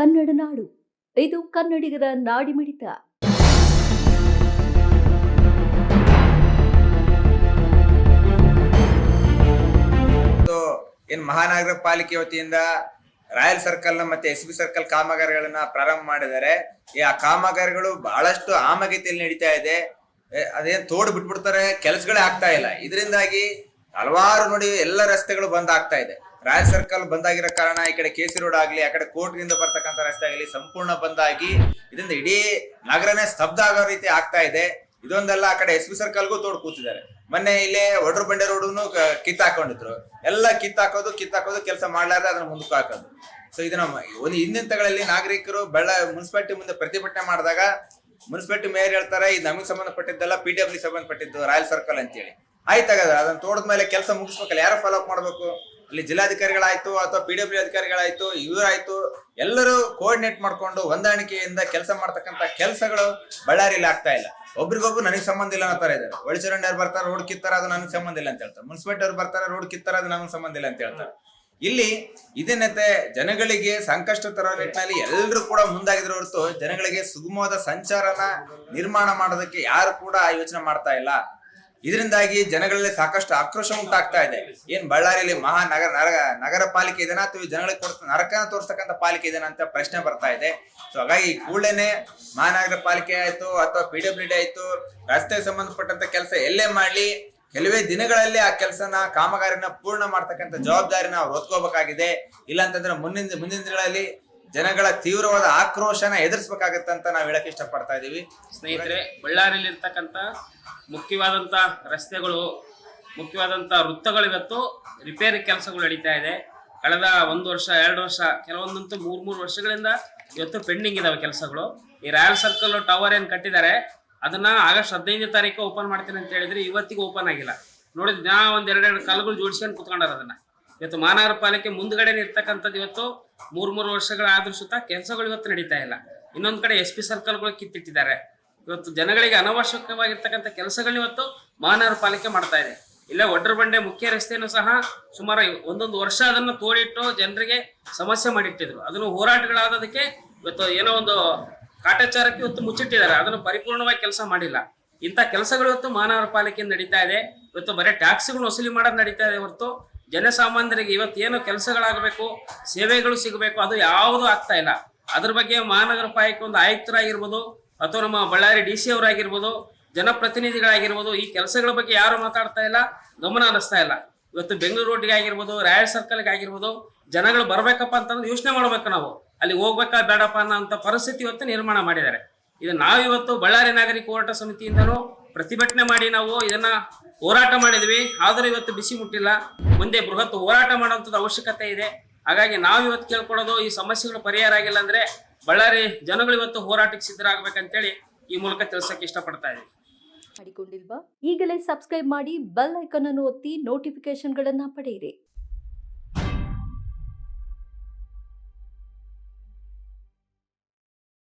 ಕನ್ನಡ ನಾಡು. ಇದು ಕನ್ನಡಿಗರ ನಾಡಿಮಿಡಿತ ಏನ್ ಮಹಾನಗರ ಪಾಲಿಕೆ ವತಿಯಿಂದ ರಾಯಲ್ ಸರ್ಕಲ್ ಮತ್ತೆ ಎಸ್ ಬಿ ಸರ್ಕಲ್ ಕಾಮಗಾರಿಗಳನ್ನ ಪ್ರಾರಂಭ ಮಾಡಿದ್ದಾರೆ. ಈ ಆ ಕಾಮಗಾರಿಗಳು ಬಹಳಷ್ಟು ಆಮಗತಿಯಲ್ಲಿ ನಡೀತಾ ಇದೆ. ಅದೇನ್ ತೋಡ್ ಬಿಟ್ಬಿಡ್ತಾರೆ, ಕೆಲಸಗಳೇ ಆಗ್ತಾ ಇಲ್ಲ. ಇದರಿಂದಾಗಿ ಹಲವಾರು ನೋಡಿ ಎಲ್ಲ ರಸ್ತೆಗಳು ಬಂದ್ ಆಗ್ತಾ ಇದೆ. ರಾಯಲ್ ಸರ್ಕಲ್ ಬಂದಾಗಿರೋ ಕಾರಣ ಈ ಕಡೆ ಕೆಸಿ ರೋಡ್ ಆಗಲಿ, ಆ ಕಡೆ ಕೋರ್ಟ್ನಿಂದ ಬರ್ತಕ್ಕಂಥ ರಸ್ತೆ ಆಗಲಿ ಸಂಪೂರ್ಣ ಬಂದಾಗಿ ಇದರಿಂದ ಇಡೀ ನಗರನೇ ಸ್ತಬ್ಧ ಆಗೋ ರೀತಿ ಆಗ್ತಾ ಇದೆ. ಇದೊಂದೆಲ್ಲ ಆ ಕಡೆ ಎಸ್ ಪಿ ಸರ್ಕಲ್ಗೂ ತೋಡ್ ಕೂತಿದ್ದಾರೆ. ಮೊನ್ನೆ ಇಲ್ಲೇ ಒಡ್ರು ಬಂಡೆ ರೋಡ್ ಕಿತ್ತಾಕೊಂಡಿದ್ರು ಎಲ್ಲ ಕಿತ್ತಾಕೋದು ಕಿತ್ತಾಕೋದು ಕೆಲಸ ಮಾಡ್ಲಾರ್ದೆ ಅದನ್ನ ಮುಂದಕ್ಕೆ ಹಾಕೋದು. ಸೊ ಇದನ್ನ ಒಂದು ಹಿಂದಿನ ತಗಳಲ್ಲಿ ನಾಗರಿಕರು ಬೆಳ್ಳ ಮುನ್ಸಿಪಾಲಿಟಿ ಮುಂದೆ ಪ್ರತಿಭಟನೆ ಮಾಡಿದಾಗ ಮುನ್ಸಿಪಾಲಿಟಿ ಮೇಯರ್ ಹೇಳ್ತಾರೆ, ಇದು ನಮಗೆ ಸಂಬಂಧಪಟ್ಟಿದ್ದಲ್ಲ ಪಿ ಡಬ್ಲ್ಯೂ ಸಂಬಂಧಪಟ್ಟಿದ್ದು ರಾಯಲ್ ಸರ್ಕಲ್ ಅಂತೇಳಿ. ಆಯ್ತಾಗದ ಅದನ್ನ ತೋಡದ ಮೇಲೆ ಕೆಲಸ ಮುಗಿಸ್ಬೇಕಲ್ಲ, ಯಾರು ಫಾಲೋ ಮಾಡಬೇಕು ಮಾಡ್ಬೇಕು? ಅಲ್ಲಿ ಜಿಲ್ಲಾಧಿಕಾರಿಗಳಾಯ್ತು ಅಥವಾ ಪಿ ಡಬ್ಲ್ಯೂ ಅಧಿಕಾರಿಗಳಾಯ್ತು, ಇವರಾಯ್ತು, ಎಲ್ಲರೂ ಕೋಆರ್ಡಿನೇಟ್ ಮಾಡ್ಕೊಂಡು ಹೊಂದಾಣಿಕೆಯಿಂದ ಕೆಲಸ ಮಾಡ್ತಕ್ಕಂಥ ಕೆಲಸಗಳು ಬಳ್ಳಾರಿಯಲ್ಲಿ ಆಗ್ತಾ ಇಲ್ಲ. ಒಬ್ರಿಗೊಬ್ರು ನನಗೆ ಸಂಬಂಧ ಇಲ್ಲ ಅಂತಾರೆ ತರ ಇದ್ದಾರೆ. ಒಳಚರಂಡಿ ಅವ್ರು ಬರ್ತಾರೆ ರೋಡ್ ಕಿತ್ತಾರ, ಅದು ನನಗೆ ಸಂಬಂಧ ಇಲ್ಲ ಅಂತ ಹೇಳ್ತಾರೆ. ಮುನ್ಸಿಪಾಲಿಟಿ ಅವ್ರು ಬರ್ತಾರೆ ರೋಡ್ ಕಿತ್ತಾರ, ಅದು ನನಗೆ ಸಂಬಂಧ ಇಲ್ಲ ಅಂತ ಹೇಳ್ತಾರೆ. ಇಲ್ಲಿ ಇದೇನೆತೆ ಜನಗಳಿಗೆ ಸಂಕಷ್ಟ ತರೋ ನಿಟ್ಟಿನಲ್ಲಿ ಎಲ್ಲರೂ ಕೂಡ ಮುಂದಾಗಿದ್ರು ಹೊರತು ಜನಗಳಿಗೆ ಸುಗಮವಾದ ಸಂಚಾರನ ನಿರ್ಮಾಣ ಮಾಡೋದಕ್ಕೆ ಯಾರು ಕೂಡ ಯೋಚನೆ ಮಾಡ್ತಾ ಇಲ್ಲ. ಇದರಿಂದಾಗಿ ಜನಗಳಲ್ಲಿ ಸಾಕಷ್ಟು ಆಕ್ರೋಶ ಉಂಟಾಗ್ತಾ ಇದೆ. ಏನ್ ಬಳ್ಳಾರಿಯಲ್ಲಿ ಮಹಾನಗರ ನಗರ ನಗರ ಪಾಲಿಕೆ ಇದೆನಾ ಅಥವಾ ಜನಗಳಿಗೆ ಕೊಡ್ತ, ನರಕನ ತೋರಿಸ್ತಕ್ಕಂಥ ಪಾಲಿಕೆ ಇದೆನಾ ಅಂತ ಪ್ರಶ್ನೆ ಬರ್ತಾ ಇದೆ. ಸೊ ಹಾಗಾಗಿ ಕೂಡಲೇನೆ ಮಹಾನಗರ ಪಾಲಿಕೆ ಆಯ್ತು ಅಥವಾ ಪಿ ಡಬ್ಲ್ಯೂ ಡಿ ಆಯ್ತು, ರಸ್ತೆಗೆ ಸಂಬಂಧಪಟ್ಟಂತ ಕೆಲಸ ಎಲ್ಲೇ ಮಾಡ್ಲಿ, ಕೆಲವೇ ದಿನಗಳಲ್ಲಿ ಆ ಕೆಲಸನ ಕಾಮಗಾರಿನ ಪೂರ್ಣ ಮಾಡ್ತಕ್ಕಂಥ ಜವಾಬ್ದಾರಿನ ಅವ್ರು ಹೊತ್ಕೋಬೇಕಾಗಿದೆ ಇಲ್ಲ ಅಂತಂದ್ರೆ ಮುಂದಿನ ಮುಂದಿನ ದಿನಗಳಲ್ಲಿ ಜನಗಳ ತೀವ್ರವಾದ ಆಕ್ರೋಶನ ಎದುರಿಸ್ಬೇಕಾಗತ್ತೆ ಅಂತ ನಾವು ಹೇಳಕ್ ಇಷ್ಟಪಡ್ತಾ ಇದ್ದೀವಿ ಸ್ನೇಹಿತರೆ ಬಳ್ಳಾರಿಯಲ್ಲಿ ಇರ್ತಕ್ಕಂಥ ಮುಖ್ಯವಾದಂಥ ರಸ್ತೆಗಳು, ಮುಖ್ಯವಾದಂಥ ವೃತ್ತಗಳಿವತ್ತು ರಿಪೇರಿ ಕೆಲಸಗಳು ನಡೀತಾ ಇದೆ. ಕಳೆದ ಒಂದು ವರ್ಷ, ಎರಡು ವರ್ಷ, ಕೆಲವೊಂದಂತೂ ಮೂರು ಮೂರು ವರ್ಷಗಳಿಂದ ಇವತ್ತು ಪೆಂಡಿಂಗ್ ಇದಾವೆ ಕೆಲಸಗಳು. ಈ ರಾಯಲ್ ಸರ್ಕಲ್ ಟವರ್ ಏನು ಕಟ್ಟಿದ್ದಾರೆ, ಅದನ್ನ ಆಗಸ್ಟ್ ಹದಿನೈದನೇ ತಾರೀಕು ಓಪನ್ ಮಾಡ್ತೀನಿ ಅಂತ ಹೇಳಿದ್ರೆ ಇವತ್ತಿಗೂ ಓಪನ್ ಆಗಿಲ್ಲ. ನೋಡಿ ದಿನ ಒಂದ್ ಎರಡೆರಡು ಕಾಲುಗಳು ಜೋಡಿಸ್ಕೊಂಡು ಕುತ್ಕೊಂಡಾರ ಅದನ್ನ. ಇವತ್ತು ಮಹಾನಗರ ಪಾಲಿಕೆ ಮುಂದ್ಗಡೆ ಇರ್ತಕ್ಕಂಥದ್ದು ಇವತ್ತು ಮೂರು ಮೂರು ವರ್ಷಗಳಾದ್ರೂ ಸುತ್ತ ಕೆಲಸಗಳು ಇವತ್ತು ನಡೀತಾ ಇಲ್ಲ. ಇನ್ನೊಂದು ಕಡೆ ಎಸ್ ಪಿ ಸರ್ಕಲ್ಗಳು ಕಿತ್ತಿಟ್ಟಿದ್ದಾರೆ. ಇವತ್ತು ಜನಗಳಿಗೆ ಅನವಶ್ಯಕವಾಗಿರ್ತಕ್ಕಂಥ ಕೆಲಸಗಳನ್ನ ಇವತ್ತು ಮಹಾನಗರ ಪಾಲಿಕೆ ಮಾಡ್ತಾ ಇದೆ. ಇಲ್ಲೇ ಒಡ್ರ ಬಂಡೆ ಮುಖ್ಯ ರಸ್ತೆಯನ್ನು ಸಹ ಸುಮಾರು ಒಂದೊಂದು ವರ್ಷ ಅದನ್ನು ತೋಡಿಟ್ಟು ಜನರಿಗೆ ಸಮಸ್ಯೆ ಮಾಡಿಟ್ಟಿದ್ರು. ಅದನ್ನು ಹೋರಾಟಗಳಾದದಕ್ಕೆ ಇವತ್ತು ಏನೋ ಒಂದು ಕಾಟಾಚಾರಕ್ಕೆ ಇವತ್ತು ಮುಚ್ಚಿಟ್ಟಿದ್ದಾರೆ. ಅದನ್ನು ಪರಿಪೂರ್ಣವಾಗಿ ಕೆಲಸ ಮಾಡಿಲ್ಲ. ಇಂಥ ಕೆಲಸಗಳು ಇವತ್ತು ಮಹಾನಗರ ಪಾಲಿಕೆಯಿಂದ ನಡೀತಾ ಇದೆ. ಇವತ್ತು ಬರೀ ಟ್ಯಾಕ್ಸ್ಗಳು ವಸೂಲಿ ಮಾಡೋದು ನಡೀತಾ ಇದೆ ಹೊರತು ಜನಸಾಮಾನ್ಯರಿಗೆ ಇವತ್ತು ಏನು ಕೆಲಸಗಳಾಗಬೇಕು, ಸೇವೆಗಳು ಸಿಗಬೇಕು, ಅದು ಯಾವುದೂ ಆಗ್ತಾ ಇಲ್ಲ. ಅದ್ರ ಬಗ್ಗೆ ಮಹಾನಗರ ಪಾಲಿಕೆ ಒಂದು ಆಯುಕ್ತರಾಗಿರ್ಬೋದು, ಅಥವಾ ನಮ್ಮ ಬಳ್ಳಾರಿ ಡಿ ಸಿ ಅವರಾಗಿರ್ಬೋದು, ಜನಪ್ರತಿನಿಧಿಗಳಾಗಿರ್ಬೋದು, ಈ ಕೆಲಸಗಳ ಬಗ್ಗೆ ಯಾರು ಮಾತಾಡ್ತಾ ಇಲ್ಲ, ಗಮನ ಹರಿಸ್ತಾ ಇಲ್ಲ. ಇವತ್ತು ಬೆಂಗಳೂರು ರೋಡ್ಗೆ ಆಗಿರ್ಬೋದು, ರಾಯಲ್ ಸರ್ಕಲ್ಗೆ ಆಗಿರ್ಬೋದು, ಜನಗಳು ಬರಬೇಕಪ್ಪ ಅಂತಂದ್ರೆ ಯೋಚನೆ ಮಾಡ್ಬೇಕು ನಾವು. ಅಲ್ಲಿ ಹೋಗ್ಬೇಕಾ ಬೇಡಪ್ಪ ಅನ್ನೋ ಪರಿಸ್ಥಿತಿ ಇವತ್ತು ನಿರ್ಮಾಣ ಮಾಡಿದ್ದಾರೆ. ಇದು ನಾವಿವತ್ತು ಬಳ್ಳಾರಿ ನಾಗರಿಕ ಹೋರಾಟ ಸಮಿತಿಯಿಂದನೂ ಪ್ರತಿಭಟನೆ ಮಾಡಿ ನಾವು ಇದನ್ನ ಹೋರಾಟ ಮಾಡಿದ್ವಿ. ಆದರೂ ಇವತ್ತು ಬಿಸಿ ಮುಟ್ಟಿಲ್ಲ. ಮುಂದೆ ಬೃಹತ್ ಹೋರಾಟ ಮಾಡುವಂಥದ್ದು ಅವಶ್ಯಕತೆ ಇದೆ. ಹಾಗಾಗಿ ನಾವು ಇವತ್ತು ಕೇಳ್ಕೊಳ್ಳೋದು ಈ ಸಮಸ್ಯೆಗಳು ಪರಿಹಾರ ಆಗಿಲ್ಲ ಅಂದ್ರೆ ಬಳ್ಳಾರಿ ಜನಗಳು ಇವತ್ತು ಹೋರಾಟಕ್ಕೆ ಸಿದ್ಧರಾಗಬೇಕಂತೇಳಿ ಈ ಮೂಲಕ ತಿಳಿಸಕ್ಕೆ ಇಷ್ಟಪಡ್ತಾ ಇದ್ದೀವಿ. ಮಾಡಿಕೊಂಡಿಲ್ವಾ? ಈಗಲೇ ಸಬ್ಸ್ಕ್ರೈಬ್ ಮಾಡಿ ಬೆಲ್ ಐಕನ್ ಅನ್ನು ಒತ್ತಿ ನೋಟಿಫಿಕೇಶನ್ಗಳನ್ನ ಪಡೆಯಿರಿ.